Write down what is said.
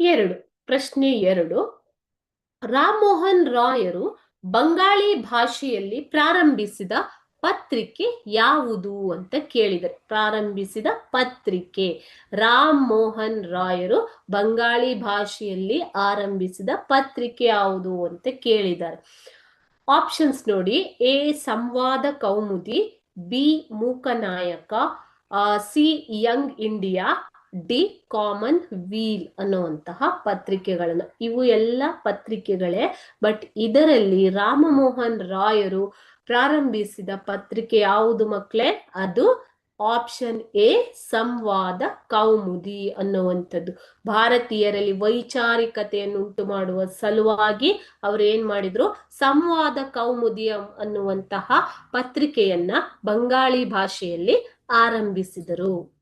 ಎರಡು, ಪ್ರಶ್ನೆ ಎರಡು. ರಾಮಮೋಹನ್ ರಾಯರು ಬಂಗಾಳಿ ಭಾಷೆಯಲ್ಲಿ ಪ್ರಾರಂಭಿಸಿದ ಪತ್ರಿಕೆ ಯಾವುದು ಅಂತ ಕೇಳಿದರೆ ಪ್ರಾರಂಭಿಸಿದ ಪತ್ರಿಕೆ. ರಾಮ್ ಮೋಹನ್ ರಾಯರು ಬಂಗಾಳಿ ಭಾಷೆಯಲ್ಲಿ ಆರಂಭಿಸಿದ ಪತ್ರಿಕೆ ಯಾವುದು ಅಂತ ಕೇಳಿದ್ದಾರೆ. ಆಪ್ಷನ್ಸ್ ನೋಡಿ. A, Sambad Kaumudi, B, Mooknayak C, Young India D Commonweal ಅನ್ನುವಂತಹ ಪತ್ರಿಕೆಗಳನ್ನು. ಇವು ಎಲ್ಲ ಪತ್ರಿಕೆಗಳೇ, ಬಟ್ ಇದರಲ್ಲಿ ರಾಮಮೋಹನ್ ರಾಯರು ಪ್ರಾರಂಭಿಸಿದ ಪತ್ರಿಕೆ ಯಾವುದು ಮಕ್ಕಳೇ ಅದು ಆಪ್ಷನ್ ಎ, ಸಂವಾದ ಕೌಮುದಿ ಅನ್ನುವಂಥದ್ದು. ಭಾರತೀಯರಲ್ಲಿ ವೈಚಾರಿಕತೆಯನ್ನು ಉಂಟು ಮಾಡುವ ಸಲುವಾಗಿ ಅವರು ಏನ್ ಮಾಡಿದ್ರು? ಸಂವಾದ ಕೌಮುದಿ ಅನ್ನುವಂತಹ ಪತ್ರಿಕೆಯನ್ನ ಬಂಗಾಳಿ ಭಾಷೆಯಲ್ಲಿ ಆರಂಭಿಸಿದರು.